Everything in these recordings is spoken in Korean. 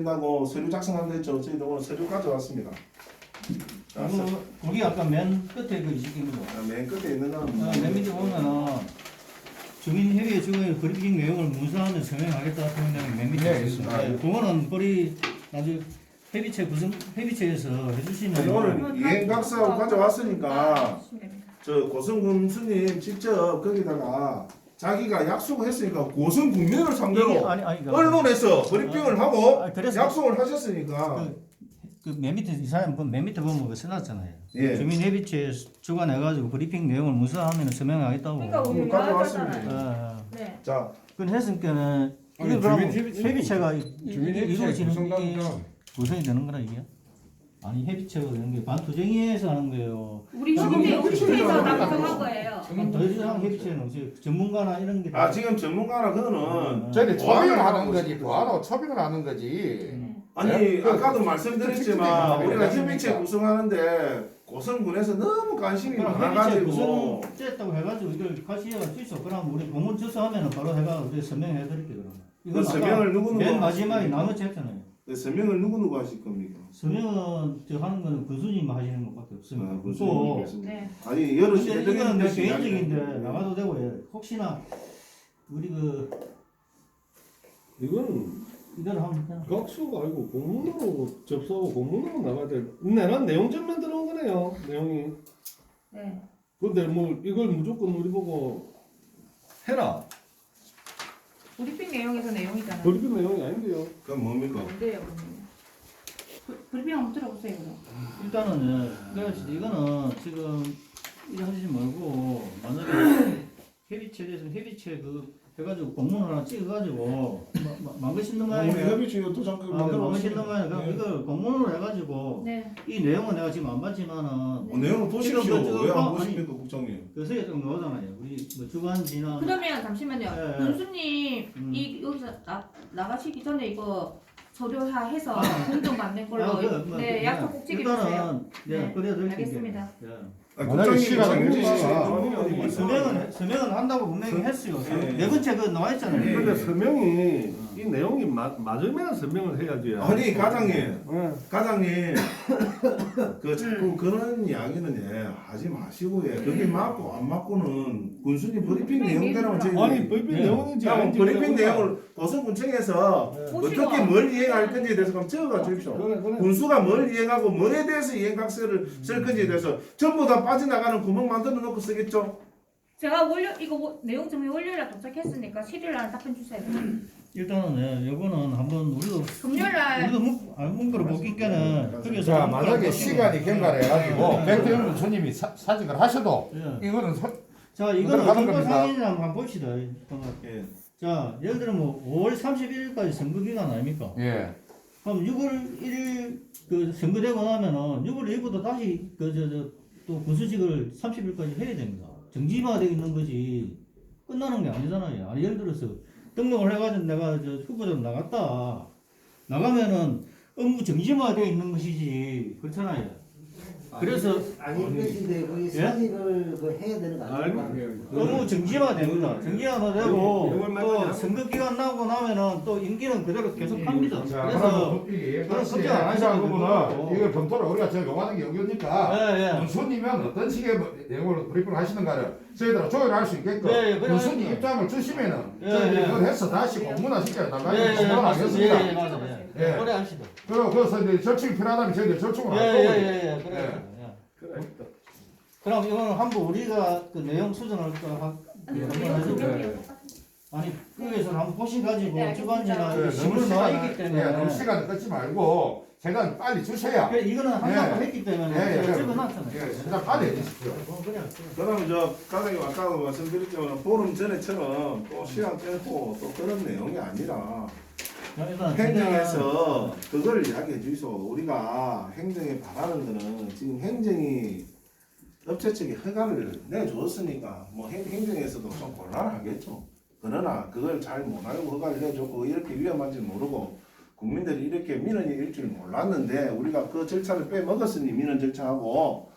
된다고 서류 작성한다 했죠. 저희도 오늘 서류 가져왔습니다. 자, 서- 그, 거기 아까 맨 끝에 그 시킨 거. 아, 맨 끝에 있는 건 아, 맨 밑에 보면은 주민 협의회 중에 브리핑 내용을 문서화하면 서명하겠다 같은 내용이 맨 밑에 네, 있습니다. 아, 네, 그거는 우리 나중에 협의체 구성 협의체에서 해주시면 아니, 오늘 이행각서하고 가져왔으니까 저 고성군 스님 직접 거기다가 자기가 약속을 했으니까 고성 국민을 상대로 아니 아니 그, 언론에서 브리핑을 하고 아, 그래서 약속을 하셨으니까 그맨 밑에 이 사람 그맨 밑에 보면 그 써놨잖아요. 예. 주민 협의체 주관해가지고 브리핑 내용을 문서화하면 서명하겠다고. 그러니까 우리 오늘 가져왔습니다. 나왔잖아요. 어, 네. 자 그건 했으니까는 아니, 이게 그럼 주민 협의- 협의체가 주민 협의체 이루어지는 게 구성단장 구성이 되는 거라 이게? 아니 협의체가 되는 게 반투쟁이에서 하는 거예요. 우리 지금 협의 협의체에서 협의체에서 하는 작성한 거예요. 거예요. 반투쟁 협의체는 이제 전문가나 이런 게. 아, 지금 전문가나 그거는 저희 보완을 초빙을 하는 거지 있습니다. 보완하고 초빙을 하는 거지 음. 아니 네? 그- 아까도 그- 말씀드렸지만 그- 그- 우리가 그- 협의체 구성하는데 고성군에서 너무 관심이 많아가지고 구성 됐다고 해가지고 이걸 같이 있어. 그럼 우리 공문 주소하면은 바로 해가 우리 서명해 드릴게 그러면. 그 서명을 누구 누구 맨 마지막에 나머지 했잖아요. 그 서명을 누구 누구 하실 겁니까? 서명은 저 하는 거는 군수님 하시는 것밖에 없습니다. 아, 군수님. 네. 아니 근데 이거는 내 것이 개인적인데 아니라- 나가도 되고 요 혹시나 우리 그 이건 이대로 하면 그냥 각수가 아니고 공문으로 접수하고 공문으로 나가야 돼. 내난 내용전만 들어온 거네요. 내용이. 네. 근데 뭐 이걸 무조건 우리 보고 해라. 브리핑 내용에서 내용이잖아요. 브리핑 내용이 아닌데요. 그건 뭡니까? 뭔데요, 그러면? 브- 브리핑 한번 들어보세요, 그럼. 일단은 예, 그래서 이거는 지금 이래 하시지 말고 만약에 협의체 대해서 협의체 그 해가지고 공문 하나 찍어가지고 망거 씻는 거 우리 아니에요? 협의체 또 잠깐 아, 망거 만들어봤습니다. 거 아니에요? 그럼 이걸 공문으로 해가지고 네. 이 내용은 내가 지금 안 봤지만은 어, 내용을 보십시오. 지금 그- 왜안 아니, 보십니까, 국장님? 요새 좀 나오잖아요. 우리 뭐 주간지나 그러면 잠시만요. 네. 군수님, 음. 이 여기서 나, 나가시기 전에 이거 서류화 해서 아. 공정 받는 걸로 아, 그, 뭐, 네, 그, 약속 꼭 지켜주세요. 일단은 예, 네, 그래야 될 알겠습니다. 예. 아, 만약에 내용이 어디 있어요? 서명은 서명은 한다고 분명히 했어요. 예. 네 번째 그 나와 있잖아요. 예. 근데 서명이 이 내용이 마, 맞으면 서명을 해야지. 아니 과장님, 네. 과장님, 그 자꾸 그런 이야기는 예 하지 마시고 예 그게 맞고 안 맞고는 군수님 브리핑 내용대로만 저희 아니 브리핑 네. 내용인지 그럼 아닌지 브리핑. 내용을 고성군청에서 보시고. 어떻게 뭘 이행할 건지에 대해서 그럼 적어가 주십시오. 그래 그래. 군수가 뭘 이행하고 뭐에 대해서 이행각서를 쓸 건지에 대해서 전부 다 빠져나가는 구멍 만들어 놓고 쓰겠죠? 제가 월요 이거 워- 내용 정리 월요일날 도착했으니까 7일날 답변 주세요. 일단은 예, 요거는 한번 우리도 금요일 날 우리도 문, 아, 문구를 보기께는 거기서 자 문구를 만약에 시간이 경과해가지고 백대영 손님이 사, 사직을 하셔도 예. 이거는 서, 자 이거는 가는 선거 겁니다. 상인이랑 한번 봅시다. 예. 자 예를 들어 뭐 5월 31일까지 선거 기간 아닙니까? 예 그럼 6월 1일 그 선거되고 나면은 6월 1일부터 다시 그 저 저 또 군수직을 30일까지 해야 됩니다. 정지화되어 있는 거지 끝나는 게 아니잖아요. 아니, 예를 들어서 등록을 해가지고 내가 저 후보자로 나갔다 나가면은 업무 정지화되어 있는 것이지 그렇잖아요. 그래서 아니 것인데 그 예? 사직을 그 해야 되는 거 아닙니까? 업무 정지화 됩니다. 정지화가 되고 또. 선거 기간 나오고 나면은 또 임기는 그대로 계속 합니다. 자 그래서 다시 걱정 안 하자 되고. 그러면은 이걸 검토를 우리가 저 요구하는 게 여기니까 예, 예. 군수님은 어떤 식의 뭐 내용을 브리핑을 하시는가를 저희들 조율할 수 있게끔 예, 예, 그래 군수님 하십니다. 입장을 주시면은 예, 저희들이 예. 그걸 해서 다시 공문화 시켜 예, 예, 나가는 맞습니다. 예, 예, 하겠습니다. 맞아요. 예. 예. 그래 합시다. 그리고 그래서 이제 절충이 필요하다면 저희들 절충을 예, 할 예, 거고요. 예, 예, 그래. 예. 그래. 그럼 이거는 한번 우리가 그 내용 수정할 거 하, 한번 해주고. 아니 그에서 한번 보셔가지고 네, 주관지나 이게 너무 심을 나와 시간 있기 때문에 예, 너무 시간을 끊지 말고 제가 빨리 주셔야 그래, 이거는 한다고 예. 했기 때문에 예, 예, 제가 예. 적어놨잖아요. 예, 그냥 빨리 해주십시오. 어. 그러면 저 과장님 아까 말씀드렸지만 포럼 전에처럼 또 시간 끊고 또 그런 내용이 아니라 행정에서 그걸 이야기해 주이소. 우리가 행정에 바라는 거는 지금 행정이 업체 측에 허가를 내줬으니까 뭐 행, 행정에서도 좀 곤란하겠죠. 그러나 그걸 잘 못 알고 허가를 내줬고 이렇게 위험한지 모르고 국민들이 이렇게 민원이 일줄 몰랐는데 우리가 그 절차를 빼먹었으니 민원 절차하고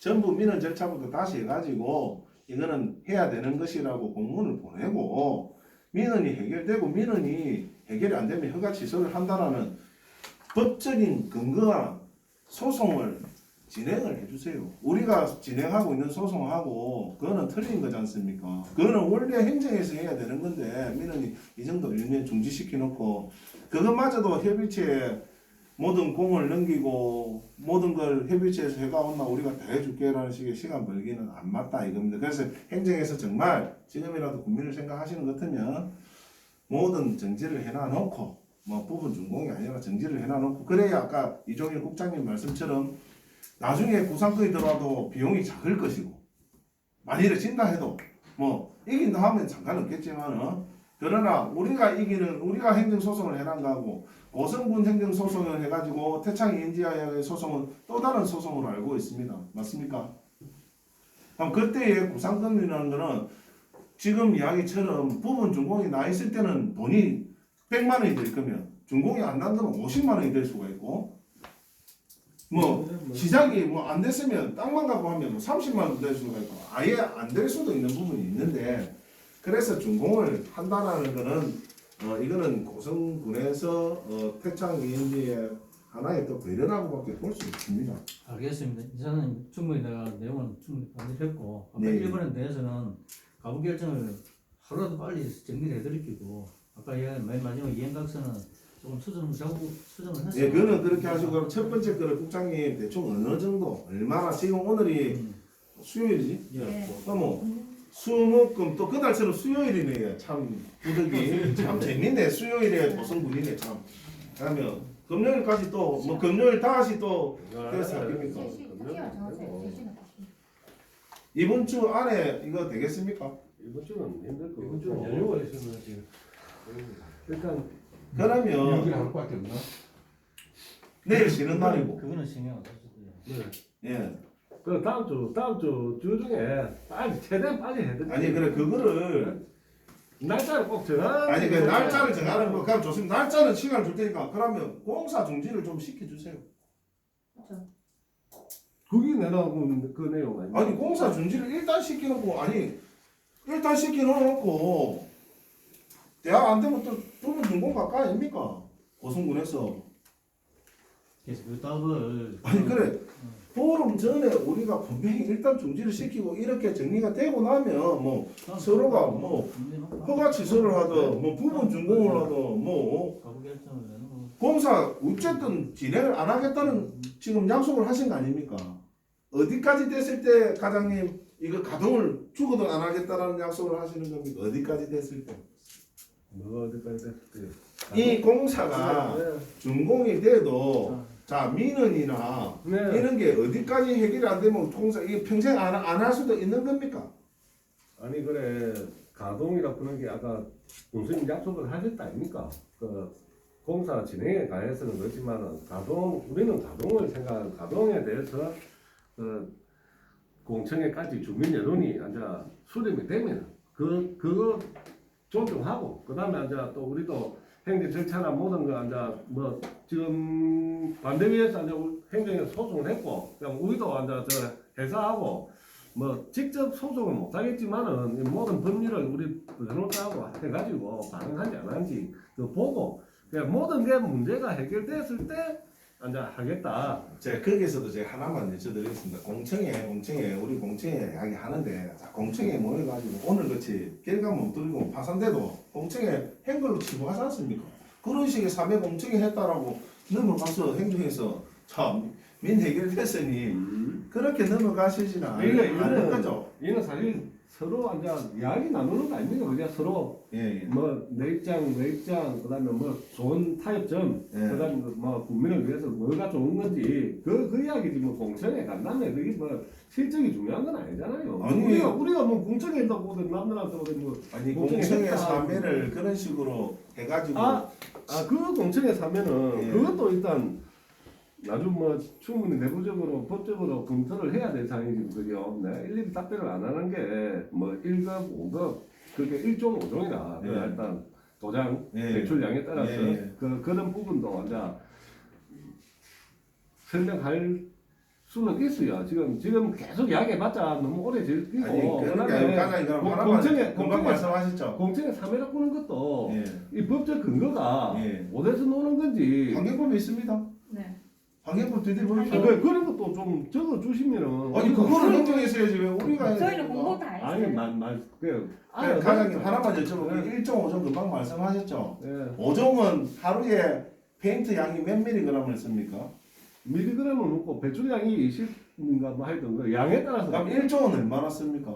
전부 민원 절차부터 다시 해가지고 이거는 해야 되는 것이라고 공문을 보내고 민원이 해결되고 민원이 해결이 안 되면 허가 취소를 한다라는 법적인 근거와 소송을 진행을 해주세요. 우리가 진행하고 있는 소송하고 그거는 틀린 거지 않습니까? 그거는 원래 행정에서 해야 되는 건데 민원이 이 정도 일면 중지시켜 놓고 그것마저도 협의체에 모든 공을 넘기고 모든 걸 협의체에서 해가 온나 우리가 다 해줄게라는 식의 시간 벌기는 안 맞다 이겁니다. 그래서 행정에서 정말 지금이라도 국민을 생각하시는 것 같으면 모든 정지를 해놔놓고 뭐 부분 준공이 아니라 정지를 해놔놓고 그래야 아까 이종일 국장님 말씀처럼 나중에 구상권이 들어와도 비용이 작을 것이고 만일에 진다 해도 뭐 이긴다 하면 상관없겠지만 어? 그러나 우리가 이기는 우리가 행정소송을 해난 거하고 고성군 행정소송을 해가지고 태창 인지하의 소송은 또 다른 소송으로 알고 있습니다 맞습니까? 그럼 그때의 구상금이라는 거는 지금 이야기처럼 부분 준공이 나 있을 때는 돈이 100만 원이 될 거면 준공이 안 난다면 50만 원이 될 수가 있고 뭐 시작이 뭐 안 됐으면 땅만 갖고 하면 뭐 30만 원 될 수가 있고 아예 안 될 수도 있는 부분이 있는데 그래서 준공을 한다라는 거는 어 이거는 고성군에서 어 태창 이인지의 하나의 또 배려라고밖에 볼수 없습니다. 알겠습니다. 이사는 충분히 내가 내용은 충분히 반대했고 아까 네. 일본에 대해서는 가부 결정을 하루라도 빨리 정리를 해드리고 아까 얘기한 맨 마지막 이행각서는 조금 수정을 자꾸 수정을 했어요. 예, 그거는 그렇게 하시고 그럼 첫 번째 거를 국장님 대충 어느 정도 얼마나 지금 오늘이 음. 수요일이지? 네. 그럼 수목금 또 그날처럼 수요일이네 참 구덕이 참 재밌네 수요일에 고성군이네 참 그러면 금요일까지 또 뭐 금요일 다시 또 그래서. 세 시간. 이번 주 안에 이거 되겠습니까? 이번 주는 힘들 거 이번 주는 여유가 있으면 지금 일단 그러면 여기 하루밖에 없나? 내일 쉬는 날이고 그거는 신경 안 써도 네. 예 그 다음 주 다음 주 주 중에 빨리 최대한 빨리 해드릴게요. 아니 그래 그거를 날짜를 꼭 정하. 아니 그 날짜를 정하는 거. 그럼 좋습니다. 날짜는 시간 줄 테니까 그러면 공사 중지를 좀 시켜주세요. 그게 내가 그, 그 내용 아니야? 아니 공사 중지를 일단 시켜놓고 아니 일단 시켜놓고 대학 안 되면 또 부분 준공 가까 아닙니까? 고성군에서. 그래서 그 답을 아니 그래 포럼 전에 우리가 분명히 일단 중지를 시키고 이렇게 정리가 되고 나면 뭐 서로가 뭐 허가 취소를 하든 뭐 부분 준공을 하든 뭐. 공사 어쨌든 진행을 안 하겠다는 지금 약속을 하신 거 아닙니까? 어디까지 됐을 때 과장님 이거 가동을 죽어도 안 하겠다라는 약속을 하시는 겁니까? 어디까지 됐을 때? 뭐가 어디까지 됐을지. 이 공사가 준공이 돼도 자 민원이나 네. 이런 게 어디까지 해결이 안 되면 공사 이게 평생 안 안 할 수도 있는 겁니까? 아니 그래 가동이라 그런 게 아까 교수님 약속을 하셨다 아닙니까? 그 공사 진행에 관해서는 그렇지만은 가동 우리는 가동을 생각 가동에 대해서 그 공청회까지 주민 여론이 이제 수렴이 되면 그 그거 존중하고 그 다음에 이제 또 우리도 행정 절차나 모든 거 이제 뭐 지금 반대위에서 이제 행정에 소송을 했고 그냥 우리도 이제 저 회사하고 뭐 직접 소송을 못 하겠지만은 이 모든 법률을 우리 변호사하고 해가지고 반응한지 안 하는지 그 보고 그냥 모든 게 문제가 해결됐을 때 이제 하겠다. 제가 거기에서도 제가 하나만 여쭤드리겠습니다. 공청회, 공청회, 우리 공청회 이야기 하는데, 자, 공청회 모여가지고 오늘 같이 결과 못 들고 파산돼도 공청회 행걸로 치부하지 않습니까? 그런 식의 사회 공청회 했다라고 넘어가서 행정에서 참, 민 해결됐으니 그렇게 넘어가시지는 이거, 않을 거죠. 이는 사실 서로 이제 이야기 나누는 거 아닙니까? 그냥 서로 예, 예. 뭐내 입장, 내 입장, 그다음에 뭐 좋은 타협점, 예. 그다음에 뭐 국민을 위해서 뭐가 좋은 건지 그, 그 이야기지 뭐 공청회 간다음에 그게 뭐 실적이 중요한 건 아니잖아요. 아니. 우리가 우리가 뭐 공청회 한다고 보든 남들한테 보든 뭐 아니, 공청회. 사면을 그런 식으로 해가지고, 아, 아, 그 공청회 사면은 예. 그것도 일단 나중 뭐 충분히 내부적으로 법적으로 검토를 해야 될 사항이거든요. 네, 일일이 답변을 안 하는 게 뭐 1급, 5급 그게 1종 5종이라 예. 일단 도장 예. 대출량에 따라서 예, 예. 그 그런 부분도 이제 설명할 수는 있어요. 지금 지금 계속 이야기해봤자 너무 오래 아니 게 그다음에 그럼 공- 하나만 공청회 공청회 말씀하셨죠. 공청회 3회를 꾸는 것도 예. 이 법적 근거가 예. 어디서 노는 건지 환경법이 있습니다. 네. 환경법 뒤뒤 보십시오. 환경- 그, 그런 것도 좀 적어 주시면은 아니 그거를 행정에서 해야지 왜 우리가 저희는? 공부 다 아니 했어요. 말말 그 네, 과장님 하나만 여쭤볼게요. 1종 5종 금방 말씀하셨죠. 예. 5종은 하루에 페인트 양이 몇 미리그램을 씁니까? 미리그램은 없고 배출량이 20인가 뭐 하여튼 그 양에 따라서 그럼 1종은 얼마나 씁니까?